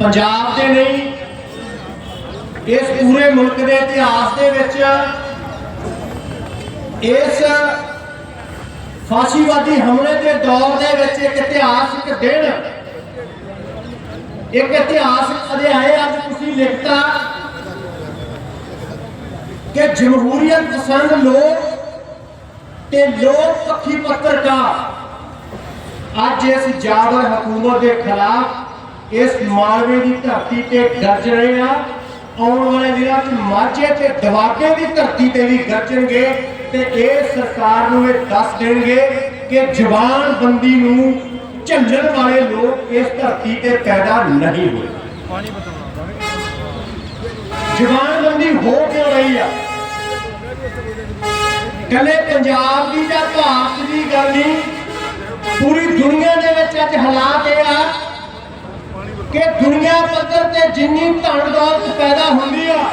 ਪੰਜਾਬ ਦੇ ਨਹੀਂ ਇਸ ਪੂਰੇ ਮੁਲਕ ਦੇ ਇਤਿਹਾਸ ਦੇ ਵਿੱਚ ਇਸ ਫਾਸੀਵਾਦੀ ਹਮਲੇ ਦੇ ਦੌਰ ਦੇ ਵਿੱਚ ਇੱਕ ਇਤਿਹਾਸਿਕ ਦਿਨ, ਇੱਕ ਇਤਿਹਾਸਕ ਅਧਿਆਇ ਅੱਜ ਤੁਸੀਂ ਲਿਖਤਾ ਕਿ ਜਮਹੂਰੀਅਤ ਪਸੰਦ ਲੋਕ ਤੇ ਲੋਕ ਪੱਖੀ ਪੱਤਰਕਾਰ ਅੱਜ ਇਸ ਜਾਬਰ ਹਕੂਮਤ ਦੇ ਖਿਲਾਫ ਇਸ ਮਾਲਵੇ ਦੀ ਧਰਤੀ ਤੇ ਗਰਜ ਰਹੇ ਆ। ਆਉਣ ਵਾਲੇ ਦਿਨਾਂ 'ਚ ਮਾਝੇ ਤੇ ਦਵਾਬੇ ਦੀ ਧਰਤੀ ਤੇ ਵੀ ਗਰਜਣਗੇ ਤੇ ਇਹ ਸਰਕਾਰ ਨੂੰ ਇਹ ਦੱਸ ਦੇਣਗੇ ਕਿ ਜਵਾਨਬੰਦੀ ਨੂੰ ਝੱਲਣ ਵਾਲੇ ਲੋਕ ਇਸ ਧਰਤੀ ਤੇ ਪੈਦਾ ਨਹੀਂ ਹੋਏ। ਜਵਾਨਬੰਦੀ ਹੋ ਕਿਉਂ ਰਹੀ ਆ? ਕੱਲੇ ਪੰਜਾਬ ਦੀ ਜਾਂ ਭਾਰਤ ਦੀ ਗੱਲ ਨਹੀਂ, ਪੂਰੀ ਦੁਨੀਆ ਦੇ ਵਿੱਚ ਅੱਜ ਹਾਲਾਤ ਇਹ ਆ ਕਿ ਦੁਨੀਆ ਪੱਧਰ ਤੇ ਜਿੰਨੀ ਧਨ ਦੌਲਤ ਪੈਦਾ ਹੁੰਦੀ ਆ,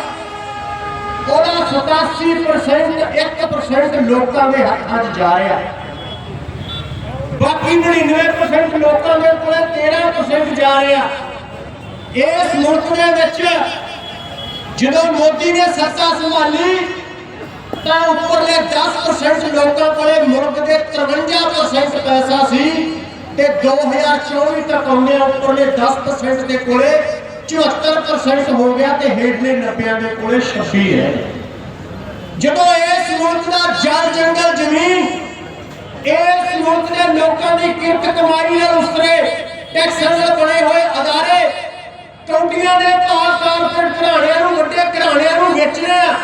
ਉਹਦਾ 87% 1% ਲੋਕਾਂ ਦੇ ਹੱਥਾਂ 'ਚ ਜਾ ਰਿਹਾ। ਬਾਕੀ 99% ਲੋਕਾਂ ਦੇ ਕੋਲੇ 13% ਜਾ ਰਿਹਾ। ਇਸ ਮੁਲਕ ਦੇ ਵਿੱਚ ਜਦੋਂ ਮੋਦੀ ਨੇ ਸੱਤਾ ਸੰਭਾਲੀ, ਤਾਂ ਉੱਪਰਲੇ 10% ਲੋਕਾਂ ਕੋਲੇ ਮੁਲਕ ਦੇ 53% ਪੈਸਾ ਸੀ। ਤੇ 2024 ਤੱਕ ਆਉਂਦੇ ਉੱਪਰਲੇ 10% ਦੇ ਕੋਲੇ 74% ਹੋ ਗਿਆ ਤੇ ਹੇਠਲੇ 90 ਦੇ ਕੋਲੇ 26 ਹੈ। ਜਦੋਂ ਇਸ ਮੁਲਕ ਦਾ ਜਲ ਜੰਗਲ ਜ਼ਮੀਨ ਇਸ ਮੁਲਕ ਦੇ ਲੋਕਾਂ ਦੀ ਕਿਰਤ ਕਮਾਈ ਨਾਲ ਉਸਰੇ ਟੈਕਸਾਂ ਨਾਲ ਬਣੇ ਹੋਏ ਅਦਾਰੇ ਕੌਂਟੀਆਂ ਦੇ ਤੌਰ ਕਾਰਪੋਰੇਟ ਘਰਾਣਿਆਂ ਨੂੰ, ਵੱਡੇ ਘਰਾਣਿਆਂ ਨੂੰ ਵੇਚਣੇ ਆ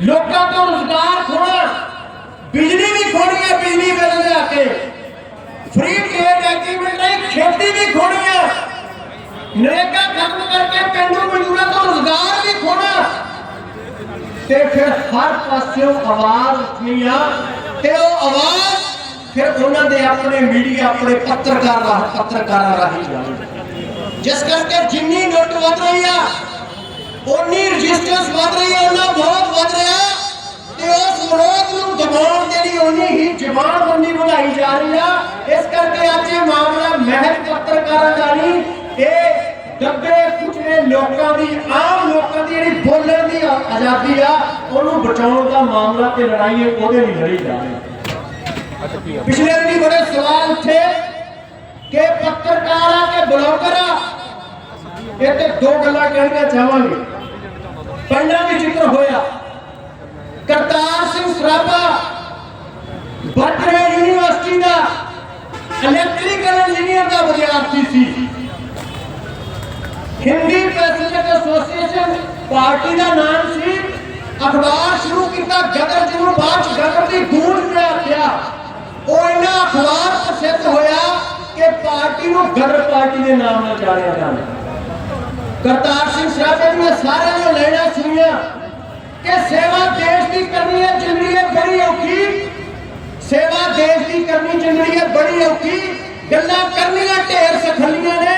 ਲੋਕਾਂ ਤੋਂ ਰੋਜ਼ਗਾਰ ਖੋਣਾ, ਬਿਜਲੀ ਵੀ ਖੋਣੀ ਹੈ, ਬਿਜਲੀ ਬਿੱਲ ਲਿਆ ਕੇ। ਫ੍ਰੀ ਟ੍ਰੇਡ ਐਗਰੀਮੈਂਟ ਲਈ ਖੇਤੀ ਵੀ ਖੋਣੀ ਹੈ। ਨਰੇਗਾ ਖਤਮ ਕਰਕੇ ਪਿੰਡੂ ਮਜ਼ਦੂਰਾਂ ਤੋਂ ਰੋਜ਼ਗਾਰ ਵੀ ਖੋਣਾ ਤੇ ਫਿਰ ਹਰ ਪਾਸਿਓਂ ਆਵਾਜ਼ ਉੱਠਣੀ ਆ, ਤੇ ਉਹ ਆਵਾਜ਼ ਫਿਰ ਉਹਨਾਂ ਦੇ ਆਪਣੇ ਮੀਡੀਆ, ਆਪਣੇ ਪੱਤਰਕਾਰ ਰਾਹ ਪੱਤਰਕਾਰਾਂ ਰਾਹੀਂ ਜਾਣੀ ਜਿਸ ਕਰਕੇ ਜਿੰਨੀ ਨੋਟ ਵਧ ਰਹੀ ਆ ਉਨੀ ਰਜਿਸਟਰਸ ਵਧ ਰਹੀ ਹੈ ਉਹਨਾਂ ਬਹੁਤ ਵਧ ਰਿਹਾ। ਤੇ ਉਸ ਵਿਰੋਧ ਨੂੰ ਦਬਾਉਣ ਦੇ ਲਈ ਉਨੀ ਹੀ ਜ਼ਬਾਨਬੰਦੀ ਵਧਾਈ ਜਾ ਰਹੀ ਆ। ਇਸ ਕਰਕੇ ਅੱਜ ਇਹ ਮਾਮਲਾ ਮਹਿਲ ਪੱਤਰਕਾਰਾਂ ਦਾ ਨਹੀਂ ਇਹ ਦੱਬੇ ਕੁਚਲੇ ਲੋਕਾਂ ਦੀ, ਆਮ ਲੋਕਾਂ ਦੀ ਜਿਹੜੀ ਬੋਲਣ ਦੀ ਆਜ਼ਾਦੀ ਆ, ਉਹਨੂੰ ਬਚਾਉਣ ਦਾ ਮਾਮਲਾ ਤੇ ਲੜਾਈ ਹੈ ਉਹਦੇ ਲਈ ਲੜੀ ਜਾ ਰਹੀ ਪਿਛਲੇ ਦਿਨੀ ਬੜੇ ਸਵਾਲ ਉੱਠੇ ਕਿ ਪੱਤਰਕਾਰ ਆ ਕਿ ਇਹ ਤੇ ਦੋ ਗੱਲਾਂ ਕਹਿਣੀਆਂ ਚਾਹਾਂਗੇ। ਪਹਿਲਾਂ ਵੀ ਜ਼ਿਕਰ ਹੋਇਆ, ਕਰਤਾਰ ਸਿੰਘ ਸਰਾਭਾ ਬਟਰੇ ਯੂਨੀਵਰਸਿਟੀ ਦਾ ਇਲੈਕਟ੍ਰੀਕਲ ਇੰਜੀਨੀਅਰ ਦਾ ਵਿਦਿਆਰਥੀ ਸੀ। ਹਿੰਦੀ ਪੈਸੇਂਜਰ ਐਸੋਸੀਏਸ਼ਨ ਪਾਰਟੀ ਦਾ ਨਾਮ ਸੀ। ਅਖਬਾਰ ਸ਼ੁਰੂ ਕੀਤਾ ਗਦਰ ਜਿਹਨੂੰ ਬਾਅਦ ਚ ਗਦਰ ਦੀ ਗੂੰਜ ਉਹ ਇਹਨਾਂ ਅਖਬਾਰ ਪ੍ਰਸਿੱਧ ਹੋਇਆ ਕਿ ਪਾਰਟੀ ਨੂੰ ਗਦਰ ਪਾਰਟੀ ਦੇ ਨਾਮ ਨਾਲ ਜਾਣਿਆ ਜਾਂਦਾ। ਕਰਤਾਰ ਸਿੰਘ ਸਰਾਭੇ ਦੀਆਂ ਸਾਰਿਆਂ ਨੂੰ ਲੈਣਾ ਸੁਣੀਆਂ ਕਿ ਸੇਵਾ ਦੇਸ਼ ਦੀ ਕਰਨੀ ਹੈ, ਜ਼ਿੰਦਗੀ ਬੜੀ ਔਖੀ ਸੇਵਾ ਦੇਸ਼ ਦੀ ਕਰਨੀ ਜ਼ਿੰਦਗੀ ਹੈ, ਬੜੀ ਔਖੀ। ਗੱਲਾਂ ਕਰਨੀਆਂ ਢੇਰ ਸਖਲੀਆਂ ਨੇ,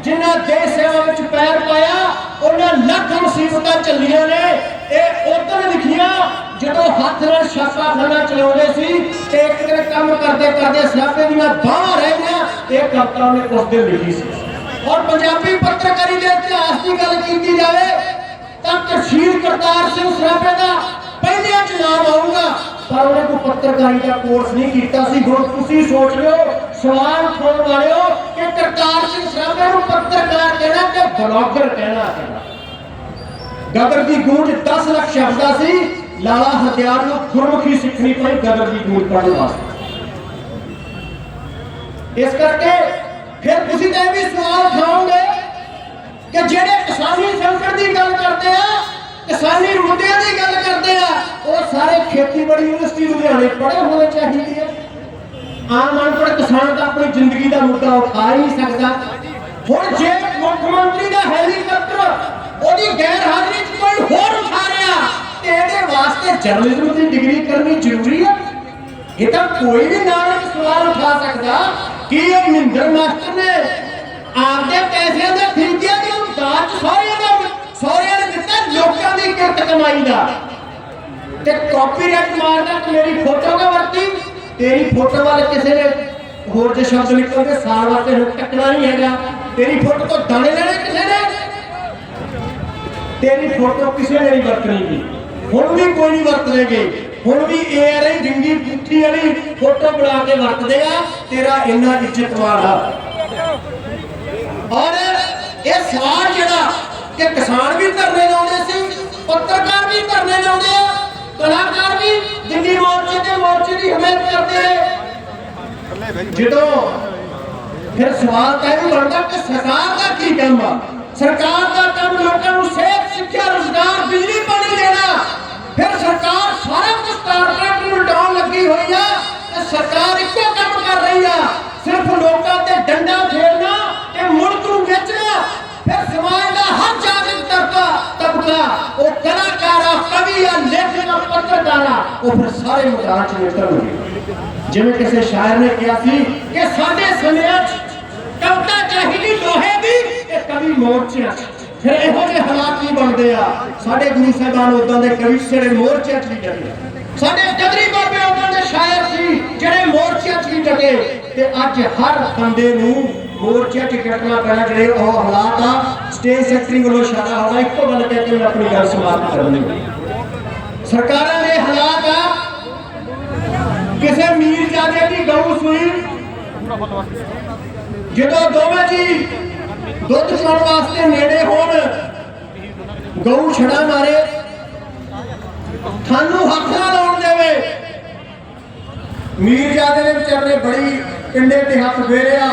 ਜਿਨ੍ਹਾਂ ਦੇਸ਼ ਸੇਵਾ ਵਿੱਚ ਪੈਰ ਪਾਇਆ, ਉਹਨਾਂ ਲੱਖ ਮੁਸੀਬਤਾਂ ਚੱਲੀਆਂ ਨੇ। ਇਹ ਉਦੋਂ ਲਿਖੀਆਂ, ਜਦੋਂ ਹੱਥ ਨਾਲ ਛਾਪਾ ਖਾਨਾ ਚਲਾਉਂਦੇ ਸੀ ਤੇ ਇੱਕ ਦਿਨ ਕੰਮ ਕਰਦੇ ਕਰਦੇ ਸਿਆਪੇ ਦੀਆਂ ਬਾਹਾਂ ਰਹਿ ਗਈਆਂ ਇਹ ਕਵਿਤਾ ਨੇ ਉਸ ਦਿਨ ਲਿਖੀ ਸੀ। ਔਰ ਪੰਜਾਬੀ ਪੱਤਰਕਾਰੀ ਦੇ ਇਤਿਹਾਸ ਦੀ ਗੱਲ ਕੀਤੀ ਜਾਵੇ, ਤਾਂ ਤਸ਼ਹੀਰ ਕਰਤਾਰ ਸਿੰਘ ਸਰਾਭੇ ਦਾ ਪਹਿਲਿਆਂ ਚ ਨਾਮ ਆਊਗਾ। ਪਰ ਉਹਨੇ ਕੋਈ ਪੱਤਰਕਾਰੀ ਦਾ ਕੋਰਸ ਨਹੀਂ ਕੀਤਾ ਸੀ। ਹੁਣ ਤੁਸੀਂ ਸੋਚ ਲਿਓ ਸਵਾਲ ਉਠਾਉਣ ਵਾਲਿਓ, ਕਿ ਕਰਤਾਰ ਸਿੰਘ ਸਰਾਭੇ ਨੂੰ ਪੱਤਰਕਾਰ ਕਹਿਣਾ ਕਿ ਬਲੌਗਰ ਕਹਿਣਾ ਕਹਿਣਾ ਗਦਰ ਦੀ ਗੂੰਜ 10 ਲੱਖ ਸ਼ਬਦਾਂ ਸੀ। ਲਾਲਾ ਹਥਿਆਰ ਨੂੰ ਗੁਰਮੁਖੀ ਸਿੱਖਣੀ ਪਈ ਗਦਰ ਦੀ ਗੂੰਜ ਪੜ੍ਹਨ ਵਾਸਤੇ। ਇਸ ਕਰਕੇ ਫਿਰ ਤੁਸੀਂ ਤਾਂ ਇਹ ਵੀ ਸਵਾਲ ਉਠਾਓਗੇ ਕਿ ਜਿਹੜੇ ਕਿਸਾਨੀ ਸੰਕਟ ਦੀ ਗੱਲ ਕਰਦੇ ਆ ਕਿਸਾਨੀ ਮੁੱਦਿਆਂ ਦੀ ਗੱਲ ਕਰਦੇ ਆ, ਉਹ ਸਾਰੇ ਖੇਤੀਬਾੜੀ ਯੂਨੀਵਰਸਿਟੀ ਲੁਧਿਆਣੇ ਪੜ੍ਹੇ ਹੋਣੇ ਚਾਹੀਦੇ ਆ। ਆਮ ਅਨਪੜ੍ਹ ਕਿਸਾਨ ਤਾਂ ਆਪਣੀ ਜ਼ਿੰਦਗੀ ਦਾ ਮੁੱਦਾ ਉਠਾ ਹੀ ਸਕਦਾ। ਹੁਣ ਜੇ ਮੁੱਖ ਮੰਤਰੀ ਦਾ ਹੈਲੀਕਾਪਟਰ ਉਹਦੀ ਗੈਰ ਹਾਜ਼ਰੀ 'ਚ ਕੋਈ ਹੋਰ ਉਠਾ ਰਿਹਾ, ਤੇ ਇਹਦੇ ਵਾਸਤੇ ਜਰਨਲਿਜ਼ਮ ਦੀ ਡਿਗਰੀ ਕਰਨੀ ਜ਼ਰੂਰੀ ਹੈ ਇਹ ਤਾਂ ਕੋਈ ਵੀ ਨਾਲ ਸਵਾਲ ਉਠਾ ਸਕਦਾ ਕਿ ਇਹ ਮਹਿੰਦਰ ਮਾਸਟਰ ਨੇ ਆਪਦੇ ਪੈਸਿਆਂ ਦਾ ਖਰੀਦਿਆ ਕਿ ਉਹ ਦਾਜ ਸਹੁਰਿਆਂ ਦਾ ਸਹੁਰਿਆਂ ਲੋਕਾਂ ਦੀ ਕਿਰਤ ਕਮਾਈ ਦਾ। ਤੇ ਕਾਪੀਰਾਈਟ ਮਾਰਦਾ ਕਿ ਮੇਰੀ ਫੋਟੋ ਕਾ ਵਰਤੀ? ਤੇਰੀ ਫੋਟੋ ਵਾਲੇ ਕਿਸੇ ਨੇ ਹੋਰ ਜੇ ਸ਼ਬਦ ਨਿਕਲਦੇ ਸਾਲ ਵਾਸਤੇ ਹੁਣ ਟੱਕਣਾ ਨਹੀਂ ਹੈਗਾ। ਤੇਰੀ ਫੋਟੋ ਤੋਂ ਦਾਣੇ ਲੈਣੇ ਕਿਸੇ ਨੇ? ਤੇਰੀ ਫੋਟੋ ਕਿਸੇ ਨੇ ਨਹੀਂ ਵਰਤਣੀਗੀ ਹੁਣ ਵੀ ਕੋਈ ਨਹੀਂ ਵਰਤਣਗੇ। ਹੁਣ ਵੀ ਇਹ ਰਹੀ ਡਿੰਗੀ ਪੁੱਠੀ ਵਾਲੀ ਫੋਟੋ ਬਣਾ ਕੇ ਵਰਤਦੇ ਆ। ਤੇਰਾ ਇੰਨਾ ਇੱਜਤ ਵਾਲਾ। ਔਰ ਇਹ ਸਵਾਲ ਜਿਹੜਾ ਕਿ ਕਿਸਾਨ ਵੀ ਧਰਨੇ ਲਾਉਂਦੇ ਸੀ ਪੱਤਰਕਾਰ ਵੀ ਧਰਨੇ ਲਾਉਂਦੇ ਆ ਕਲਾਕਾਰ ਵੀ ਦਿੱਲੀ ਮੋਰਚੇ ਤੇ ਮੋਰਚੇ ਦੀ ਹਮਾਇਤ ਕਰਦੇ ਨੇ ਜਦੋਂ ਫਿਰ ਸਵਾਲ ਤਾਂ ਇਹ ਵੀ ਬਣਦਾ ਕਿ ਸਰਕਾਰ ਦਾ ਕੀ ਕੰਮ ਆ ਸਰਕਾਰ ਦਾ ਕੰਮ ਲੋਕਾਂ ਨੂੰ ਸਿਹਤ ਸਿੱਖਿਆ ਰੋਜ਼ਗਾਰ ਬਿਜਲੀ ਪਾਣੀ ਦੇਣਾ ਫਿਰ ਸਰਕਾਰ ਸਾਰਾ ਕੁਝ ਕਾਰਪੋਰੇਟ ਨੂੰ ਉਲਟਾਉਣ ਲੱਗੀ ਹੋਈ ਆ ਤੇ ਸਰਕਾਰ ਇੱਕੋ ਕੰਮ ਕਰ ਰਹੀ ਆ ਸਿਰਫ ਲੋਕਾਂ ਤੇ ਡੰਡਾ ਫੇਰਨਾ ਤੇ ਮੁਲਕ ਨੂੰ ਵੇਚਣਾ ਫਿਰ ਸਮਾਜ ਦਾ ਹਰ ਜਾਗਰੂਕ ਤਬਕਾ ਤਬਕਾ ਉਹ ਕਲਾਕਾਰ ਆ ਕਵੀ ਆ ਲੇਖਕ ਆ ਪੱਤਰਕਾਰ ਆ ਉਹ ਫਿਰ ਸਾਰੇ ਮੈਦਾਨ ਚ ਨਿਕਲਣਗੇ ਜਿਵੇਂ ਕਿਸੇ ਸ਼ਾਇਰ ਨੇ ਕਿਹਾ ਸੀ ਕਿ ਸਾਡੇ ਸਮਿਆਂ 'ਚ ਕਵਿਤਾ ਚਾਹੀਦੀ ਲੋਹੇ ਦੀ ਤੇ ਕਵੀ ਮੋਰਚਿਆਂ 'ਚ। ਫਿਰ ਇਹੋ ਜਿਹੇ ਹਾਲਾਤ ਨਹੀਂ ਬਣਦੇ ਆ? ਸਾਡੇ ਗੁਰੂ ਸਾਹਿਬਾਨ ਉਦਾਂ ਦੇ ਕਵੀ ਜਿਹੜੇ ਮੋਰਚਿਆਂ 'ਚ ਵੀ ਡਟੇ। ਸਾਡੇ ਕਦਰੀ ਬਾਬੇ ਉਦਾਂ ਦੇ ਸ਼ਾਇਰ ਸੀ ਜਿਹੜੇ ਮੋਰਚਿਆਂ 'ਚ ਵੀ ਡਟੇ। ਤੇ ਅੱਜ ਹਰ ਬੰਦੇ ਨੂੰ ਮੋਰਚਿਆਂ 'ਚ ਕੱਟਣਾ ਪੈਣਾ, ਜਿਹੜੇ ਉਹ ਹਾਲਾਤ ਆ। ਸਟੇਜ ਸੈਕਟਰੀ ਵੱਲੋਂ ਇਸ਼ਾਰਾ ਹੋਣਾ, ਇੱਕੋ ਗੱਲ ਕਹਿ ਕੇ ਮੈਂ ਆਪਣੀ ਗੱਲ ਸਮਾਪਤ ਕਰਨੀ। ਸਰਕਾਰਾਂ ਦੇ ਹਾਲਾਤ ਆ ਕਿਸੇ ਮੀਰਜ਼ਾਦੇ ਦੀ ਜਦੋਂ ਦੋਵੇਂ ਜੀ ਦੁੱਧ ਚੋਣ ਵਾਸਤੇ ਨੇੜੇ ਹੋਣ, ਗਊ ਛੜਾ ਮਾਰੇ ਤੁਹਾਨੂੰ ਹੱਥ ਨਾ ਲਾਉਣ ਦੇਵੇ। ਮੀਰਜ਼ਾਦੇ ਨੇ ਵਿਚਾਰੇ ਬੜੀ ਪਿੰਡੇ ਤੇ ਹੱਥ ਫੇਰਿਆ,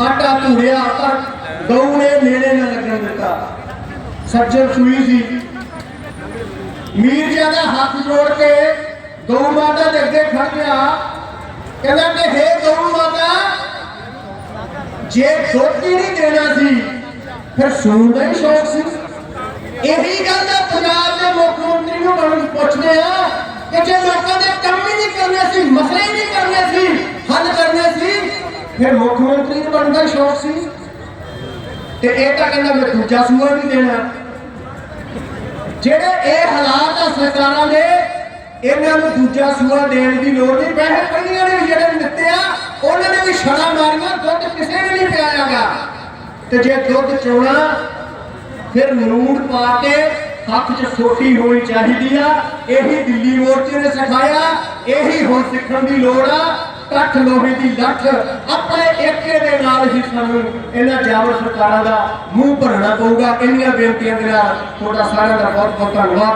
ਆਟਾ ਧੂੜਿਆ ਪਰ ਗਊ ਨੇ ਨੇੜੇ ਨਾ ਲੱਗਣ ਦਿੱਤਾ। ਸੱਜਣ ਸੂਈ ਸੀ ਮੀਰਜ਼ਾਦਾ ਹੱਥ ਜੋੜ ਕੇ ਗਊ ਮਾਤਾ ਦੇ ਅੱਗੇ ਖੜ ਗਿਆ। ਕਹਿੰਦਾ ਕਿ ਹੇ ਗਊ ਮਾਤਾ, ਜੇ ਦੁੱਧ ਹੀ ਨਹੀਂ ਦੇਣਾ ਸੀ, ਫਿਰ ਸੂਣ ਦਾ ਹੀ ਸ਼ੌਕ ਸੀ। ਇਹੀ ਗੱਲ ਦਾ ਪੰਜਾਬ ਦੇ ਮੁੱਖ ਮੰਤਰੀ ਨੂੰ ਬਣਨ ਪੁੱਛਦੇ ਆ ਕਿ ਜੇ ਲੋਕਾਂ ਦੇ ਕੰਮ ਹੀ ਨਹੀਂ ਕਰਨੇ ਸੀ, ਮਸਲੇ ਹੀ ਨਹੀਂ ਕਰਨੇ ਸੀ, ਹੱਲ ਕਰਨੇ ਸੀ, ਫਿਰ ਮੁੱਖ ਮੰਤਰੀ ਨੂੰ ਬਣਦਾ ਸ਼ੌਕ ਸੀ। ਤੇ ਇਹ ਤਾਂ ਕਹਿੰਦਾ ਮੈਂ ਦੂਜਾ ਸੂਆ ਵੀ ਦੇਣਾ। ਜਿਹੜੇ ਇਹ ਹਾਲਾਤ ਆ ਸਰਕਾਰਾਂ ਦੇ ਇਹਨਾਂ ਨੂੰ ਦੂਜਾ ਸੂਆ ਦੇਣ ਦੀ ਲੋੜ ਨਹੀਂ। ਪੈਸੇ ਪਹਿਲੀਆਂ ਨੇ ਵੀ ਜਿਹੜੇ ਦਿੱਤੇ ਆ, ਉਹਨਾਂ ਨੇ ਵੀ ਛੜਾ ਮਾਰੀਆਂ, ਦੁੱਧ ਕਿਸੇ ਨੇ ਨਹੀਂ ਪਿਆਇਆਗਾ। ਤੇ ਜੇ ਦੁੱਧ ਚੋਣਾ, ਫਿਰ ਨੂਣ ਪਾ ਕੇ ਹੱਥ 'ਚ ਸੋਟੀ ਹੋਣੀ ਚਾਹੀਦੀ ਆ। ਇਹੀ ਦਿੱਲੀ ਮੋਰਚੇ ਨੇ ਸਿਖਾਇਆ, ਇਹੀ ਹੁਣ ਸਿੱਖਣ ਦੀ ਲੋੜ ਆ। ਕੱਠ ਲੋਹੇ ਦੀ ਲੱਠ ਆਪਣੇ ਏਕੇ ਦੇ ਨਾਲ ਹੀ ਸਾਨੂੰ ਇਹਨਾਂ ਜਾਬਰ ਸਰਕਾਰਾਂ ਦਾ ਮੂੰਹ ਭਰਨਾ ਪਊਗਾ। ਇੰਨੀਆਂ ਬੇਨਤੀਆਂ ਦੇ ਨਾਲ ਤੁਹਾਡਾ ਸਾਰਿਆਂ ਦਾ ਬਹੁਤ ਬਹੁਤ ਧੰਨਵਾਦ।